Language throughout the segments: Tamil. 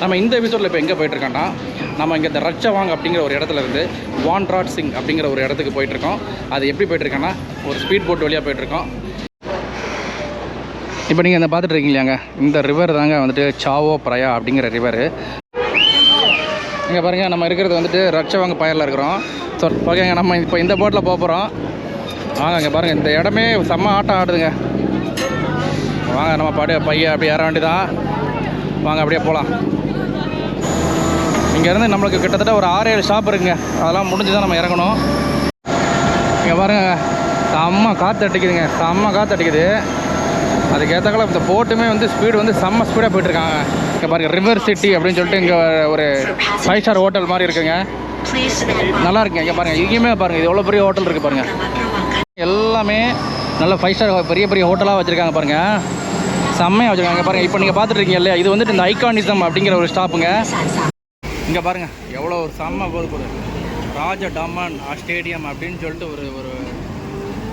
நம்ம இந்த எபிசோடில் இப்போ எங்கே போயிட்டுருக்கோன்னா நம்ம இங்கே இந்த ரச்சவாங் அப்படிங்கிற ஒரு இடத்துல இருந்து வான்ராட் சிங் அப்படிங்கிற ஒரு இடத்துக்கு போயிட்டுருக்கோம். அது எப்படி போயிட்டுருக்கோன்னா ஒரு ஸ்பீட் போட் வழியாக போயிட்டுருக்கோம். இப்போ நீங்கள் இந்த பார்த்துட்டு இந்த ரிவர் தாங்க வந்துட்டு சாவோ பிரயா அப்படிங்கிற ரிவர் இங்கே பாருங்கள் நம்ம இருக்கிறது வந்துட்டு ரச்சவாங்க பயரில் இருக்கிறோம். ஸோ ஓகேங்க நம்ம இப்போ இந்த போட்டில் போக போகிறோம் வாங்க இங்கே பாருங்கள் இந்த இடமே செம்ம ஆட்டம் ஆடுதுங்க. வாங்க நம்ம பாடு பையன் அப்படி ஏற வேண்டியதான் வாங்க அப்படியே போகலாம் இங்கேருந்து நம்மளுக்கு கிட்டத்தட்ட ஒரு ஆறு ஏழு ஷாப் இருக்குங்க. அதெல்லாம் முடிஞ்சு தான் நம்ம இறங்கணும். இங்கே பாருங்க செம்ம காற்று அடிக்குதுங்க. செம்ம காற்று அடிக்குது. அதுக்கேற்றக்கால இந்த போட்டுமே வந்து ஸ்பீடு வந்து செம்ம ஸ்பீடாக போயிட்டுருக்காங்க. இங்கே பாருங்க ரிவர் சிட்டி அப்படின்னு சொல்லிட்டு இங்கே ஒரு ஃபைவ் ஸ்டார் ஹோட்டல் மாதிரி இருக்குங்க. நல்லா இருக்குங்க. இங்கே பாருங்கள் இங்கேயுமே பாருங்கள் இது எவ்வளோ பெரிய ஹோட்டல் இருக்குது பாருங்கள் எல்லாமே நல்ல ஃபைவ் ஸ்டார் பெரிய பெரிய ஹோட்டலாக வச்சுருக்காங்க பாருங்கள் செம்மையாக வச்சுருக்காங்க. பாருங்கள் இப்போ நீங்கள் பார்த்துட்டு இருக்கீங்க இல்லையா? இது வந்துட்டு இந்த ஐகானிசம் அப்படிங்கிற ஒரு ஸ்டாப்புங்க. இங்கே பாருங்கள் எவ்வளோ ஒரு செம்ம போது போது ராஜ டாமன் ஸ்டேடியம் அப்படின்னு சொல்லிட்டு ஒரு ஒரு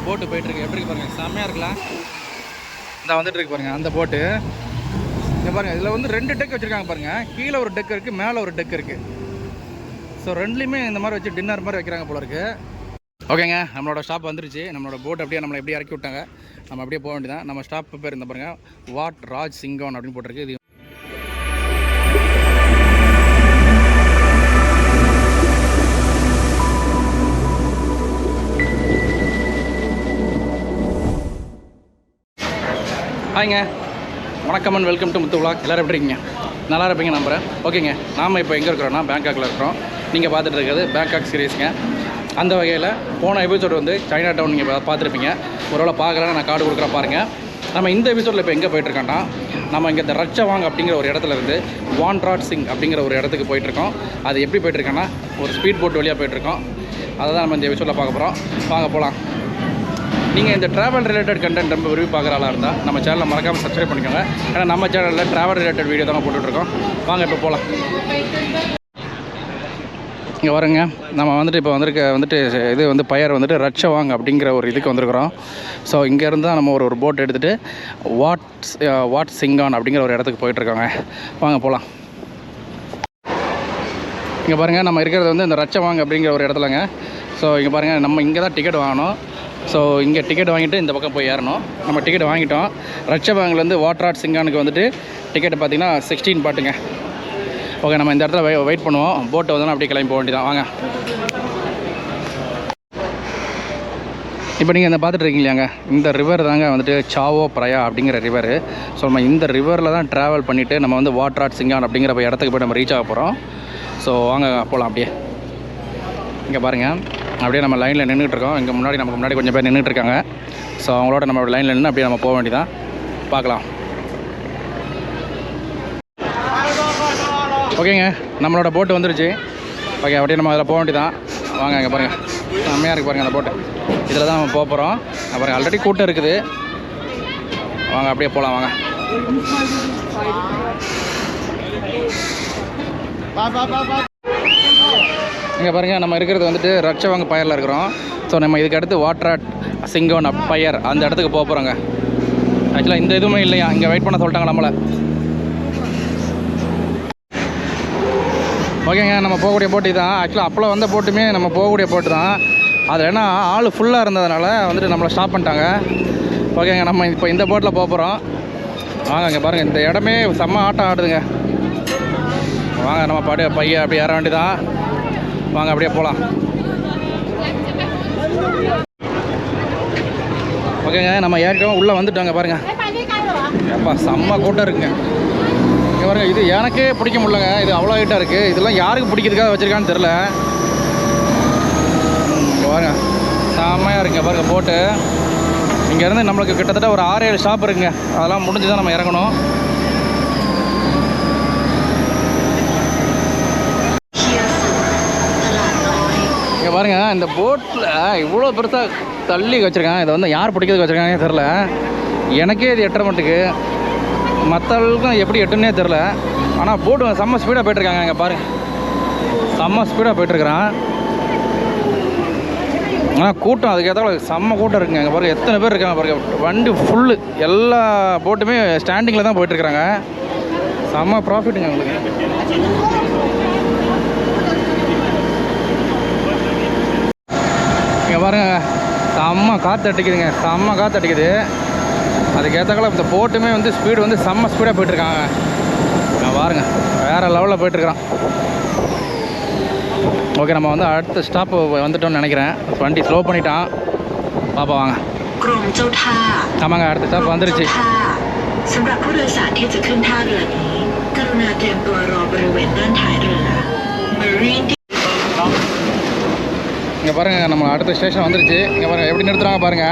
போட்டு போயிட்டுருக்கு. எப்படி இருக்கு பாருங்கள் செம்மையாக இருக்கலாம் இந்த வந்துட்டு இருக்கு பாருங்கள் அந்த போட்டு. இங்கே பாருங்கள் இதில் வந்து ரெண்டு டெக் வச்சுருக்காங்க பாருங்கள் கீழே ஒரு டெக் இருக்குது மேலே ஒரு டெக் இருக்குது ஸோ ரெண்டுலேயுமே இந்த மாதிரி வச்சு டின்னர் மாதிரி வைக்கிறாங்க போல இருக்குது ஓகேங்க நம்மளோட ஸ்டாப் வந்துருச்சு. நம்மளோட போட் அப்படியே நம்மளை எப்படி இறக்கி விட்டாங்க. நம்ம அப்படியே போக வேண்டியதான் நம்ம ஸ்டாப் பேர் இந்த பாருங்க. வாட் ராஜ் சிங்கோன் அப்படின்னு போட்டிருக்கு. இது ஹாய்ங்க வணக்கம் and welcome to Muthu vlog. எல்லோரும் எப்படி இருக்கீங்க? நல்லா இருப்பீங்க நம்புகிறேன் ஓகேங்க நாம் இப்போ எங்கே இருக்கிறோன்னா பேங்காக்கில் இருக்கிறோம். நீங்கள் பார்த்துட்டு இருக்கிறது பேங்காக் சீரீஸ்ங்க அந்த வகையில் போன எபிசோடு வந்து சைனா டவுன் நீங்கள் பார்த்துருப்பீங்க. ஒருவேளை பார்க்கலன்னா நான் கார்டு கொடுக்குறேன் பாருங்கள் நம்ம இந்த எபிசோடில் இப்போ எங்கே போயிட்டுருக்கோன்னா நம்ம இங்கே இந்த ரச்சவாங் அப்படிங்கிற ஒரு இடத்துல இருந்து வான்ட்ராட் சிங் அப்படிங்கிற ஒரு இடத்துக்கு போயிட்டுருக்கோம். அது எப்படி போயிட்டுருக்கோன்னா ஒரு ஸ்பீட் போட் வழியாக போயிட்டுருக்கோம். அதை தான் நம்ம இந்த எபிசோடில் பார்க்க போகிறோம் வாங்க போகலாம் நீங்கள் இந்த ட்ராவல் ரிலேட்டட் கண்டென்ட் ரொம்ப விரும்பி பார்க்குற ஆளாக இருந்தால் நம்ம சேனலை மறக்காமல் சப்ஸ்கிரைப் பண்ணிக்கோங்க. ஏன்னா நம்ம சேனலில் ட்ராவல் ரிலேட்டட் வீடியோ தான் போட்டுட்ருக்கோம். வாங்க இப்போ போகலாம் இங்கே வரங்க நம்ம வந்துட்டு இப்போ வந்திருக்க வந்துட்டு இது வந்து பயர் வந்துட்டு ரட்சவாங் அப்படிங்கிற ஒரு இதுக்கு வந்திருக்கிறோம். ஸோ இங்கேருந்து தான் நம்ம ஒரு ஒரு போட் எடுத்துகிட்டு வாட் வாட் சிங்கான் அப்படிங்கிற ஒரு இடத்துக்கு போயிட்டுருக்கோங்க வாங்க போகலாம் இங்கே பாருங்கள் நம்ம இருக்கிறது வந்து இந்த ரச்சவாங் அப்படிங்கிற ஒரு இடத்துலங்க. ஸோ இங்கே பாருங்கள் நம்ம இங்கே தான் டிக்கெட் வாங்கணும். ஸோ இங்கே டிக்கெட் வாங்கிட்டு இந்த பக்கம் போய் ஏறணும். நம்ம டிக்கெட் வாங்கிட்டோம். ரச்சவாங்லேருந்து வாட்ராட் சிங்கானுக்கு வந்துட்டு டிக்கெட் பார்த்தீங்கன்னா சிக்ஸ்டீன் பாட்டுங்க. ஓகே நம்ம இந்த இடத்துல வெயிட் பண்ணுவோம். போட்டை வந்து அப்படியே கிளம்பி போக வேண்டியதான் வாங்க. இப்போ நீங்கள் இந்த பார்த்துட்டு இருக்கீங்களாங்க இந்த ரிவர் தாங்க வந்துட்டு சாவோ பிரயா அப்படிங்கிற ரிவர் ஸோ நம்ம இந்த ரிவரில் தான் ட்ராவல் பண்ணிவிட்டு நம்ம வந்து வாட்ராட் சிங்கான் அப்படிங்கிற இடத்துக்கு போய் நம்ம ரீச் ஆக போகிறோம் ஸோ வாங்க போகலாம் அப்படியே. இங்கே பாருங்கள் அப்படியே நம்ம லைனில் நின்றுட்டுருக்கோம் இங்கே முன்னாடி நமக்கு முன்னாடி கொஞ்சம் பேர் நின்றுட்டு இருக்காங்க. ஸோ அவங்களோட நம்ம லைனில் நின்று அப்படியே நம்ம போக வேண்டியதான் பார்க்கலாம். ஓகேங்க நம்மளோட போட்டு வந்துருச்சு. ஓகே அப்படியே நம்ம அதில் போக வேண்டியதான் வாங்க இங்கே பாருங்கள் செம்மையாக இருக்குது பாருங்கள் அந்த போட்டு இதில் தான் நம்ம போக போகிறோம் பாருங்கள் ஆல்ரெடி கூட்டம் இருக்குது. வாங்க அப்படியே போகலாம் வாங்க. இங்கே பாருங்கள் நம்ம இருக்கிறது வந்துட்டு ரட்சவாங்க பயரில் இருக்கிறோம். ஸோ நம்ம இதுக்கு அடுத்து வாட்ராட் சிங்கோன் பயர் அந்த இடத்துக்கு போக போகிறோங்க ஆக்சுவலாக இந்த எதுவுமே இல்லையா? இங்கே வெயிட் பண்ண சொல்லிட்டாங்க நம்மளை. ஓகேங்க நம்ம போகக்கூடிய போட்டு தான் ஆக்சுவலாக அப்போலாம் வந்த போட்டுமே நம்ம போகக்கூடிய போட்டு தான். அது ஏன்னா ஆள் ஃபுல்லாக இருந்ததுனால வந்துட்டு நம்மளை ஸ்டாப் பண்ணிட்டாங்க. ஓகேங்க நம்ம இப்போ இந்த போட்டில் போக போகிறோம் வாங்க பாருங்கள் இந்த இடமே செம்ம ஆட்டம் ஆடுதுங்க. வாங்க நம்ம பாடு பையன் அப்படியே ஏற வேண்டியதான் வாங்க அப்படியே போகலாம் ஓகேங்க நம்ம ஏறிட்டோம். உள்ளே வந்துட்டோங்க பாருங்கள் ஏப்பா செம்ம கூட்டம் இருக்குங்க. இங்கே பாருங்கள் இது எனக்கே பிடிக்க முடியலங்க. இது அவ்வளோ ஹைட்டாக இருக்குது இதெல்லாம் யாருக்கு பிடிக்கிறதுக்காக வச்சுருக்கான்னு தெரில இங்கே பாருங்க. செம்மையாக இருக்குங்க பாருங்க போட்டு இங்கேருந்து நம்மளுக்கு கிட்டத்தட்ட ஒரு ஆறு ஏழு ஷாப் இருக்குங்க. அதெல்லாம் முடிஞ்சு தான் நம்ம இறங்கணும். இங்கே பாருங்க இந்த போட்டில் இவ்வளோ பெருசாக தள்ளி வச்சுருக்கேன் இதை வந்து யார் பிடிக்கிறதுக்கு வச்சுருக்காங்கன்னே தெரில எனக்கே இது எட்டரை மட்டுக்கு மற்றவங்களுக்கும் எப்படி எட்டுன்னே தெரில. ஆனால் போட்டு செம்ம ஸ்பீடாக போயிட்டுருக்காங்க இங்கே பாருங்க. செம்ம ஸ்பீடாக போயிட்டுருக்குறான். ஆனால் கூட்டம் அதுக்கேற்ற செம்ம கூட்டம் இருக்குங்க. இங்கே பாருங்கள் எத்தனை பேர் இருக்காங்க பாருங்க. வண்டி ஃபுல்லு எல்லா போட்டுமே ஸ்டாண்டிங்கில் தான் போயிட்டுருக்குறாங்க. செம்ம ப்ராஃபிட்டுங்க உங்களுக்கு இங்கே பாருங்க செம்ம காற்று அடிக்குதுங்க. செம்ம காற்று அடிக்குது. அதுக்கேற்றக்கால இந்த போட்டுமே வந்து ஸ்பீடு வந்து செம்ம ஸ்பீடாக போயிட்டுருக்காங்க நான் பாருங்க வேறு லெவலில் போயிட்டுருக்கான் ஓகே நம்ம வந்து அடுத்த ஸ்டாப்பு வந்துட்டோம்னு நினைக்கிறேன் வண்டி ஸ்லோ பண்ணிட்டான் பாப்பா வாங்க กรมเจ้าท่า ஆமாங்க அடுத்த ஸ்டாப் வந்துருச்சு เจ้าท่าสำหรับผู้โดยสารที่จะขึ้นท่าเรือนี้ กรุณาเตรียมตัวรอบริเวณด้านท้ายเรือ Marine இங்கே பாருங்க நம்ம அடுத்த ஸ்டேஷன் வந்துருச்சு இங்கே பாருங்க எப்படி நிறுத்துறாங்க பாருங்க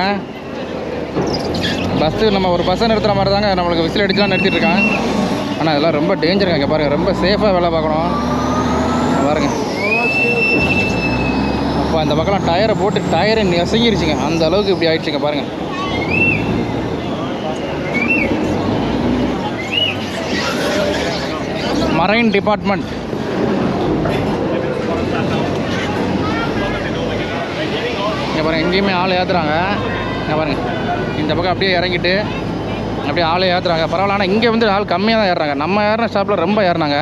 பஸ்ஸு நம்ம ஒரு பஸ்ஸை நிறுத்துகிற மாதிரி தாங்க நம்மளுக்கு விசில் அடிச்சுலாம் நிறுத்திட்டு இருக்கான் ஆனால் இதெல்லாம் ரொம்ப டேஞ்சருங்க இங்கே பாருங்க. ரொம்ப சேஃபாக வேலை பார்க்கணும். பாருங்க. அப்போ அந்த பக்கம்லாம் டயரை போட்டு டயரை நெசங்கிருச்சுங்க. அந்த அளவுக்கு இப்படி ஆயிடுச்சுங்க பாருங்கள் மரைன் டிபார்ட்மெண்ட் இங்கே பாருங்கள் எங்கேயுமே ஆள் ஏற்றுறாங்க பாருங்க இந்த பக்கம் அப்படியே இறங்கிட்டு அப்படியே ஆளே ஏற்றுறாங்க பரவாயில்ல ஆனால் இங்கே வந்து ஆள் கம்மியாக தான் ஏறுறாங்க. நம்ம ஏறின ஸ்டாப்பில் ரொம்ப ஏறினாங்க.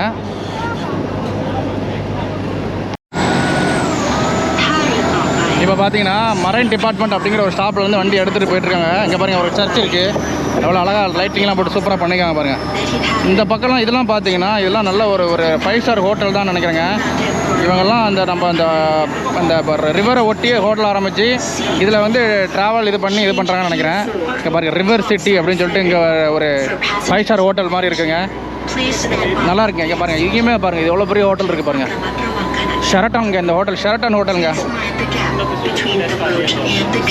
இப்போ பார்த்தீங்கன்னா மரைன் டிபார்ட்மெண்ட் அப்படிங்கிற ஒரு ஸ்டாப்பில் வந்து வண்டி எடுத்துகிட்டு போயிட்டுருக்காங்க இங்கே பாருங்கள் ஒரு சர்ச் இருக்குது எவ்வளோ அழகாக லைட்டிங்லாம் போட்டு சூப்பராக பண்ணிக்காங்க பாருங்கள் இந்த பக்கம்லாம் இதெல்லாம் பார்த்தீங்கன்னா இதெல்லாம் நல்ல ஒரு ஒரு ஃபைவ் ஸ்டார் ஹோட்டல் தான் நினைக்கிறேங்க. இவங்கெல்லாம் அந்த நம்ம அந்த அந்த ரிவரை ஒட்டியே ஹோட்டல் ஆரம்பித்து இதில் வந்து ட்ராவல் இது பண்ணி இது பண்ணுறாங்கன்னு நினைக்கிறேன். இங்கே பாருங்கள் ரிவர் சிட்டி அப்படின்னு சொல்லிட்டு இங்கே ஒரு ஃபைவ் ஸ்டார் ஹோட்டல் மாதிரி இருக்குங்க. நல்லா இருக்குங்க. இங்கே பாருங்கள் இங்கேயுமே பாருங்கள் இது எவ்வளோ பெரிய ஹோட்டல் இருக்குது பாருங்கள் ஷெரட்டானுங்க இந்த ஹோட்டல் ஷெரட்டான் ஹோட்டலுங்க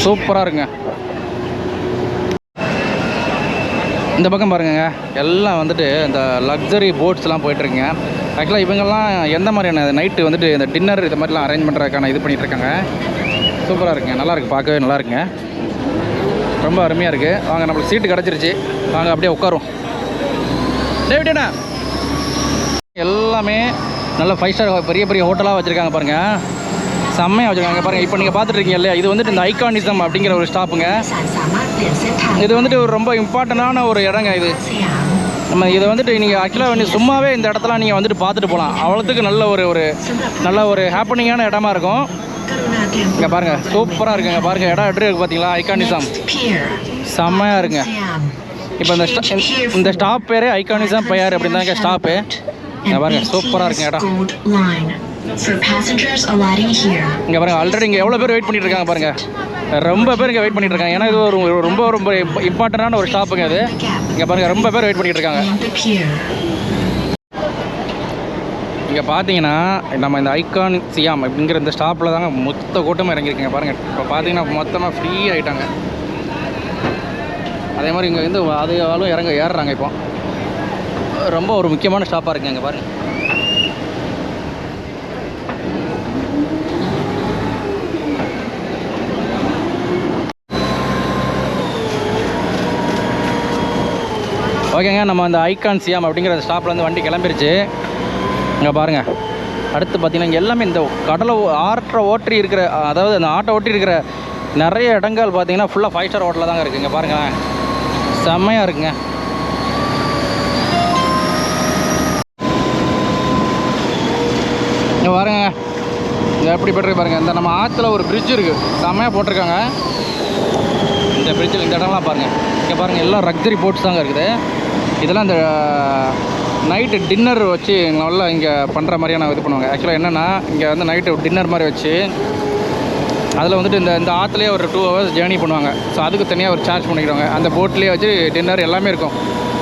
சூப்பராக இருக்குங்க. இந்த பக்கம் பாருங்கங்க. எல்லாம் வந்துட்டு இந்த லக்ஸரி போட்ஸ்லாம் போயிட்டுருக்குங்க. ஆக்சுவலாக இவங்கெல்லாம் எந்த மாதிரியான நைட்டு வந்துட்டு இந்த டின்னர் இது மாதிரிலாம் அரேஞ்ச் பண்ணுறதுக்கான இது பண்ணிகிட்ருக்காங்க சூப்பராக இருக்குங்க. நல்லாயிருக்கு பார்க்கவே நல்லா இருக்குங்க. ரொம்ப அருமையாக இருக்குது வாங்க நம்மளுக்கு சீட்டு கிடச்சிருச்சு. வாங்க அப்படியே உட்காரும் டேவிட்டேண்ணா எல்லாமே நல்ல ஃபைவ் ஸ்டார் பெரிய பெரிய ஹோட்டலாக வச்சுருக்காங்க பாருங்கள் செம்மையாக வச்சுருக்காங்க. பாருங்கள் இப்போ நீங்கள் பார்த்துட்டு இருக்கீங்க இல்லையா? இது வந்துட்டு இந்த ஐகானிசம் அப்படிங்கிற ஒரு ஸ்டாப்புங்க இது வந்துட்டு ஒரு ரொம்ப இம்பார்ட்டண்டான ஒரு இடங்க இது. நம்ம இதை வந்துட்டு நீங்கள் ஆக்சுவலாக வந்து சும்மாவே இந்த இடத்துல நீங்கள் வந்துட்டு பார்த்துட்டு போகலாம் அவ்வளோத்துக்கு நல்ல ஒரு ஒரு நல்ல ஒரு ஹாப்பனிங்கான இடமா இருக்கும். இங்கே பாருங்கள் சூப்பராக இருக்குங்க. பாருங்கள் இடம் எப்படி இருக்குது பார்த்தீங்களா ஐகானிசம் செம்மையாக இருக்குங்க. இப்போ இந்த இந்த ஸ்டாப் பேரே ஐகானிசம் பையார் அப்படின்னு தான் ஸ்டாப்பு இங்கே பாருங்கள் சூப்பராக இருக்குங்க இடம். Gold line for passengers alighting here. இங்கே பாருங்கள் ஆல்ரெடி இங்கே எவ்வளோ பேர் வெயிட் பண்ணிட்டு இருக்காங்க பாருங்கள் ரொம்ப பேர் இங்கே வெயிட் பண்ணிட்டு இருக்காங்க ஏன்னா இது ஒரு ரொம்ப ரொம்ப இம்பார்ட்டண்டான ஒரு ஸ்டாப்புங்க இது இங்கே பாருங்கள் ரொம்ப பேர் வெயிட் பண்ணிட்டு இருக்காங்க. இங்கே பார்த்தீங்கன்னா நம்ம இந்த ஐகான் சியாம் அப்படிங்கிற இந்த ஸ்டாப்பில் தாங்க மொத்த கூட்டமாக இறங்கியிருக்குங்க. பாருங்கள் இப்போ பார்த்தீங்கன்னா மொத்தமாக ஃப்ரீ ஆகிட்டாங்க அதே மாதிரி இங்கே வந்து அது ஆளும் இறங்க ஏறுறாங்க இப்போ. ரொம்ப ஒரு முக்கியமான ஸ்டாப்பாக இருக்குங்க இங்கே பாருங்கள் ஓகேங்க நம்ம அந்த ஐகான் சியாம் அப்படிங்கிற ஸ்டாப்பில் வந்து வண்டி கிளம்பிருச்சு. இங்கே பாருங்கள் அடுத்து பார்த்தீங்கன்னா இங்கே எல்லாமே இந்த கடலை ஓ- ஓட்டி இருக்கிற அதாவது அந்த ஆட்டை ஓட்டி இருக்கிற நிறைய இடங்கள் பார்த்தீங்கன்னா ஃபுல்லாக ஃபைவ் ஸ்டார் ஹோட்டலில் தாங்க இருக்குங்க பாருங்களேன் செம்மையாக இருக்குங்க. இங்கே பாருங்க. இந்த எப்படி போட்டிருக்கு பாருங்க. இந்த நம்ம ஆற்றுல ஒரு பிரிட்ஜ் இருக்குது செம்மையாக போட்டிருக்காங்க. இந்த பிரிட்ஜில் இந்த இடம்லாம் பாருங்கள் இங்கே பாருங்கள் எல்லாம் ரக்ஸரி போட்ஸ் தாங்க இருக்குது. இதெல்லாம் இந்த நைட்டு டின்னர் வச்சு நல்லா இங்கே பண்ணுற மாதிரியான இது பண்ணுவாங்க. ஆக்சுவலாக என்னென்னா இங்கே வந்து நைட்டு டின்னர் மாதிரி வச்சு அதில் வந்துட்டு இந்த இந்த ஆற்றுலேயே ஒரு டூ ஹவர்ஸ் ஜேர்னி பண்ணுவாங்க. ஸோ அதுக்கு தனியாக ஒரு சார்ஜ் பண்ணிக்கிறாங்க அந்த போட்லேயே வச்சு டின்னர் எல்லாமே இருக்கும்.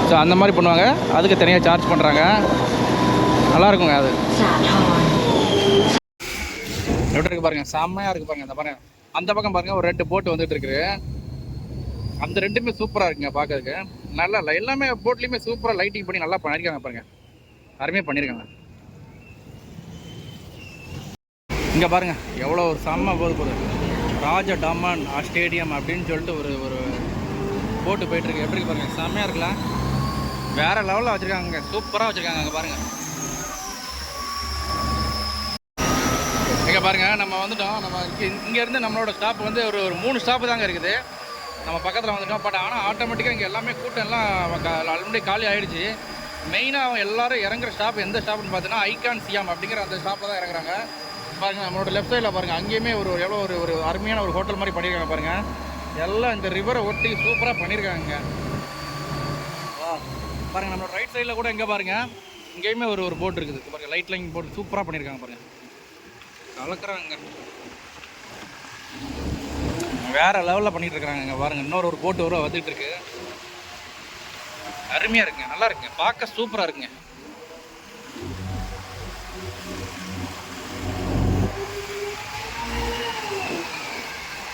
ஸோ அந்த மாதிரி பண்ணுவாங்க. அதுக்கு தனியாக சார்ஜ் பண்ணுறாங்க நல்லாயிருக்குங்க அது. எப்படி இருக்குது பாருங்கள் செம்மையாக இருக்குது பாருங்கள் அந்த பாருங்கள் அந்த பக்கம் பாருங்கள் ஒரு ரெண்டு போட்டு வந்துட்டு இருக்குது. அந்த ரெண்டுமே சூப்பராக இருக்குங்க பார்க்கறதுக்கு நல்லா இல்லை எல்லாமே போட்லேயுமே சூப்பராக லைட்டிங் பண்ணி நல்லா பண்ணியிருக்காங்க பாருங்க. அருமையாக பண்ணியிருக்காங்க இங்கே பாருங்க எவ்வளோ ஒரு செம்ம போது. போகுது ராஜ டமன் ஸ்டேடியம் அப்படின்னு சொல்லிட்டு ஒரு ஒரு போட்டு போயிட்டுருக்கு. எப்படி இருக்கு பாருங்க செம்மையாக இருக்குல்ல? வேறு லெவலில் வச்சுருக்காங்க சூப்பராக வச்சுருக்காங்க அங்கே பாருங்கள் இங்கே பாருங்க நம்ம வந்துட்டோம். நம்ம இங்கே இங்கேருந்து நம்மளோட ஸ்டாப் வந்து ஒரு ஒரு மூணு ஸ்டாப்பு தாங்க இருக்குது. நம்ம பக்கத்தில் வந்துட்டோம். பட் ஆனால் ஆட்டோமேட்டிக்காக இங்கே எல்லாமே கூட்டம் எல்லாம் ஆல்ரெடி காலி ஆகிடுச்சு மெயினாக அவங்க எல்லோரும் இறங்குற ஸ்டாப் எந்த ஸ்டாப்னு பார்த்தீங்கன்னா ஐகான் சியாம் அப்படிங்கிற அந்த ஸ்டாப்பில் தான் இறங்குறாங்க. பாருங்கள் நம்மளோட லெஃப்ட் சைடில் பாருங்கள் அங்கேயுமே ஒரு எவ்வளோ ஒரு ஒரு அருமையான ஒரு ஹோட்டல் மாதிரி பண்ணியிருக்காங்க பாருங்கள் எல்லாம் இந்த ரிவரை ஒட்டி சூப்பராக பண்ணியிருக்காங்க பாருங்கள் நம்மளோட ரைட் சைடில் கூட எங்கே பாருங்கள் இங்கேயுமே ஒரு ஒரு போட் இருக்குது. பாருங்கள் லைட் லைன் போட் சூப்பராக பண்ணியிருக்காங்க பாருங்கள் கலக்குறாங்க. வேற லெவலில் பண்ணிட்டு இருக்காங்க இங்கே பாருங்க. இன்னொரு ஒரு போட்டு வரும் வந்துட்டு இருக்கு அருமையா இருக்குங்க நல்லா இருக்குங்க. பார்க்க சூப்பரா இருக்குங்க.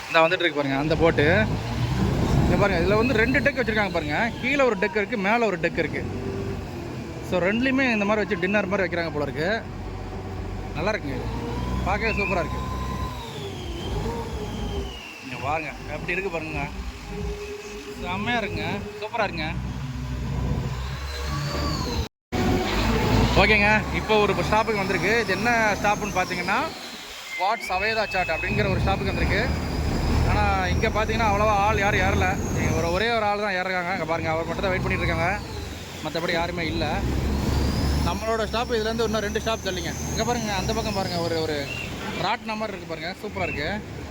இந்த வந்துட்டு இருக்கு பாருங்க அந்த போட்டு இங்கே பாருங்க இதில் வந்து ரெண்டு டெக் வச்சிருக்காங்க பாருங்க. கீழே ஒரு டெக் இருக்குது மேலே ஒரு டெக் இருக்குது ஸோ ரெண்டுலேயுமே இந்த மாதிரி வச்சு டின்னர் மாதிரி வைக்கிறாங்க போல இருக்குது நல்லா இருக்குங்க பார்க்கவே சூப்பராக இருக்குது பாருங்க எப்படி இருக்கு பாருங்க. செம்மையா இருக்குங்க. சூப்பராக இருக்குங்க. ஓகேங்க. இப்போ ஒரு ஸ்டாப்புக்கு வந்திருக்கு. இது என்ன ஸ்டாப்புன்னு பார்த்தீங்கன்னா வாட் சவேதா சாட் அப்படிங்கிற ஒரு ஸ்டாப்புக்கு வந்திருக்கு. ஆனால் இங்கே பார்த்தீங்கன்னா அவ்வளோவா ஆள் யாரும் ஏறல. நீங்கள் ஒரு ஒரே ஒரு ஆள் தான் ஏறுறாங்க. அங்கே பாருங்கள் அவர் மட்டும் தான் வெயிட் பண்ணிட்டு இருக்காங்க. மற்றபடி யாருமே இல்லை. நம்மளோட ஸ்டாப் இதுலேருந்து இன்னும் ரெண்டு ஸ்டாப் தள்ளிங்க. இங்கே பாருங்கள் அந்த பக்கம் பாருங்கள் ஒரு ஒரு ராட் நம்பர் இருக்குது பாருங்கள் சூப்பராக இருக்குது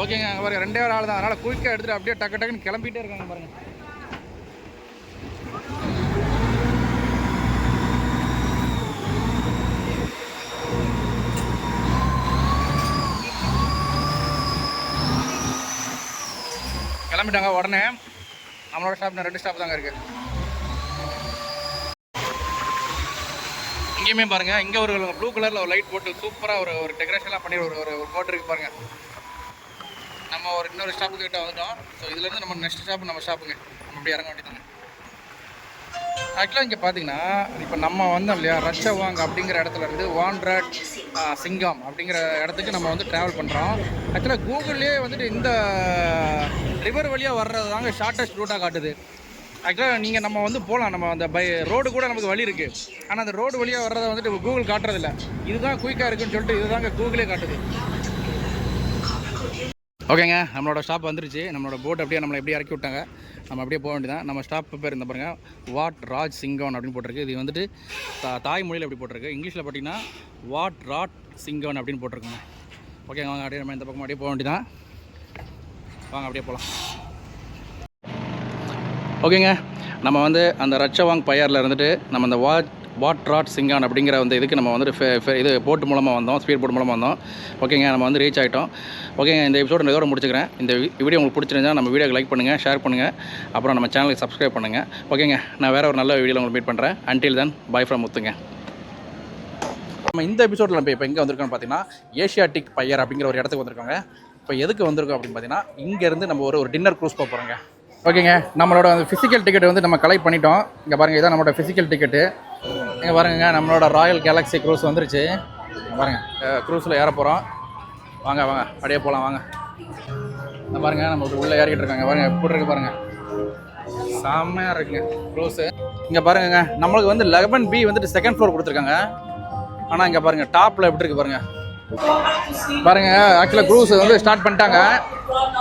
ஓகேங்க அங்கே பாருங்கள் ரெண்டே ஒரு ஆள் தான் அதனால் குயிக்காக எடுத்துகிட்டு அப்படியே டக்கு டக்குன்னு கிளம்பிட்டே இருக்காங்க பாருங்கள் கிளம்பிட்டாங்க உடனே. நம்மளோட ஸ்டாப் ரெண்டு ஸ்டாப் தாங்க இருக்கு. இங்கேயுமே பாருங்க இங்கே ஒரு ப்ளூ கலரில் ஒரு லைட் போட்டு சூப்பராக ஒரு ஒரு டெக்கரேஷன்லாம் பண்ணி ஒரு ஒரு ஒரு போட்டு இருக்கு பாருங்க. நம்ம ஒரு இன்னொரு ஸ்டாப்பு கிட்ட வந்துட்டோம். ஸோ இதுலேருந்து நம்ம நெக்ஸ்ட் ஸ்டாப் நம்ம ஸ்டாப்புங்க நம்ம இப்படி இறங்க வேண்டியதாங்க ஆக்சுவலாக இங்கே பார்த்தீங்கன்னா இப்போ நம்ம வந்தோம் இல்லையா? ரஷ்யவாங் அப்படிங்கிற இடத்துல இருந்து வான்ட்ராட் சிங்காம் அப்படிங்கிற இடத்துக்கு நம்ம வந்து ட்ராவல் பண்ணுறோம் ஆக்சுவலாக கூகுள்லேயே வந்துட்டு இந்த ரிவர் வழியாக வர்றது தாங்க ஷார்ட்டஸ்ட் ரூட்டாக காட்டுது. ஆக்சுவலாக நீங்கள் நம்ம வந்து போகலாம் நம்ம அந்த பை ரோடு கூட நமக்கு வழி இருக்குது ஆனால் அந்த ரோடு வழியாக வர்றதை வந்துட்டு கூகுள் காட்டுறதில்ல. இதுதான் குயிக்காக இருக்குன்னு சொல்லிட்டு இதுதாங்க கூகுளே காட்டுது. ஓகேங்க நம்மளோட ஸ்டாப் வந்துருச்சு. நம்மளோட போட் அப்படியே நம்மளை எப்படி இறக்கி விட்டாங்க. நம்ம அப்படியே போக வேண்டியதான் நம்ம ஸ்டாப் பேர் இந்த பாருங்கள் வாட் ராஜ் சிங்கவன் அப்படின்னு போட்டிருக்கு. இது வந்துட்டு தா தாய்மொழியில் எப்படி போட்டிருக்கு? இங்கிலீஷில் பார்த்தீங்கன்னா வாட் ராட் சிங்கவன் அப்படின்னு போட்டிருக்குங்க. ஓகேங்க வாங்க அப்படியே நம்ம இந்த பக்கம் அப்படியே போக வேண்டியதான் வாங்க அப்படியே போகலாம் ஓகேங்க நம்ம வந்து அந்த ரச்சவாங் பையாரில் இருந்துட்டு நம்ம அந்த வாட் வாட் ராட் சிங்கான் அப்படிங்கிற அந்த இதுக்கு நம்ம வந்துட்டு ஃபே- இது போட் மூலமாக வந்தோம் ஸ்பீட் போட் மூலமாக வந்தோம். ஓகேங்க நம்ம வந்து ரீச் ஆகிட்டோம் ஓகேங்க இந்த எபிசோட் நான் இதோட முடிச்சுக்கிறேன். இந்த வி- வீடியோ உங்களுக்கு பிடிச்சிருந்தா நம்ம வீடியோக்கு லைக் பண்ணுங்கள் ஷேர் பண்ணுங்கள் அப்புறம் நம்ம சேனலுக்கு சப்ஸ்கிரைப் பண்ணுங்கள் ஓகேங்க நான் வேறு ஒரு நல்ல வீடியோவில் உங்களுக்கு மீட் பண்ணுறேன் அன்டில் தென் பை ஃப்ரம் முத்துங்க. நம்ம இந்த எபிசோடில் நம்ம இப்போ எங்கே வந்திருக்கோம்னு பார்த்தீங்கன்னா ஏஷியாட்டிக் பையர் அப்படிங்கிற ஒரு இடத்துக்கு வந்திருக்காங்க. இப்போ எதுக்கு வந்திருக்கோம் அப்படின்னு பார்த்தீங்கன்னா இங்கேருந்து நம்ம ஒரு ஒரு டின்னர் க்ரூஸ் போக போகிறோங்க ஓகேங்க நம்மளோட ஃபிசிக்கல் டிக்கெட் வந்து நம்ம கலெக்ட் பண்ணிட்டோம். இங்கே பாருங்கள் இதான் நம்மளோட ஃபிசிக்கல் டிக்கெட்டு இங்கே பாருங்க நம்மளோட ராயல் கேலக்ஸி க்ரூஸ் வந்துருச்சு. பாருங்க க்ரூஸில் ஏற போகிறோம் வாங்க வாங்க அப்படியே போகலாம் வாங்க. இந்த பாருங்க நம்ம உள்ளே ஏறிக்கிட்டு இருக்காங்க. பாருங்க எப்படி இருக்கு பாருங்க. செம்மையாக இருக்குங்க க்ரூஸு இங்கே பாருங்கங்க நம்மளுக்கு வந்து லெவன் பி வந்துட்டு செகண்ட் ஃப்ளோர் கொடுத்துருக்காங்க. ஆனால் இங்கே பாருங்க டாப்பில் எப்படி இருக்கு பாருங்க. பாருங்க ஆக்சுவலாக க்ரூஸ் வந்து ஸ்டார்ட் பண்ணிட்டாங்க.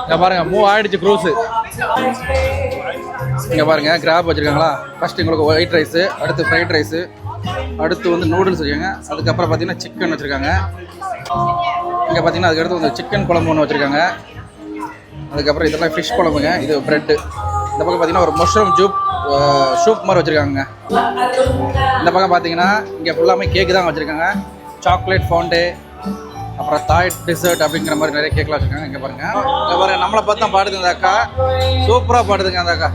இங்கே பாருங்க மூவ் ஆயிடுச்சு க்ரூஸு இங்கே பாருங்கள் கிராப் வச்சுருக்காங்களா? ஃபஸ்ட்டு உங்களுக்கு ஒயிட் ரைஸு அடுத்து ஃப்ரைட் ரைஸு அடுத்து வந்து நூடுல்ஸ் வச்சுருக்காங்க. அதுக்கப்புறம் பார்த்தீங்கன்னா சிக்கன் வச்சுருக்காங்க. இங்கே பார்த்தீங்கன்னா அதுக்கடுத்து வந்து சிக்கன் குழம்பு ஒன்று வச்சுருக்காங்க. அதுக்கப்புறம் இதெல்லாம் ஃபிஷ் குழம்புங்க இது ப்ரெட்டு இந்த பக்கம் பார்த்தீங்கன்னா ஒரு மஷ்ரூம் ஜூப் சூப் மாதிரி வச்சுருக்காங்க இந்த பக்கம் பார்த்தீங்கன்னா இங்கே ஃபுல்லாமே கேக்கு தான் வச்சுருக்காங்க. சாக்லேட் ஃபவுண்டே அப்புறம் தாய் டிசர்ட் அப்படிங்கிற மாதிரி நிறைய கேட்கலாம் வச்சுருக்காங்க. இங்கே பாருங்க. இங்கே பாருங்க நம்மளை பார்த்து தான் பாடுது அந்த அக்கா. சூப்பராக பாடுதுங்க அந்த அக்கா.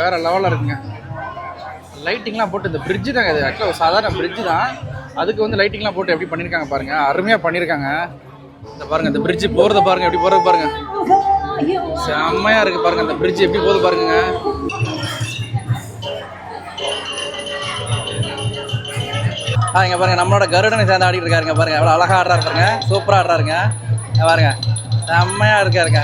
வேற லெவலில் இருக்குங்க. லைட்டிங்லாம் போட்டு இந்த பிரிட்ஜு தாங்க இது. ஆக்சுவலாக சாதாரண பிரிட்ஜு தான். அதுக்கு வந்து லைட்டிங்லாம் போட்டு எப்படி பண்ணியிருக்காங்க பாருங்க. அருமையாக பண்ணியிருக்காங்க இந்த பாருங்க இந்த பிரிட்ஜு போகிறத பாருங்க எப்படி போகிறது பாருங்க. செம்மையாக இருக்குது பாருங்க இந்த பிரிட்ஜ் எப்படி போகுது பாருங்க. இங்கே பாருங்க. நம்மளோட கருடனை சேர்ந்து ஆடிட்டு இருக்காருங்க பாருங்க. எவ்வளோ அழகா ஆடுறாரு பாருங்க. சூப்பராக ஆடுறாருங்க பாருங்கள் பாருங்க. செம்மையாக இருக்காருங்க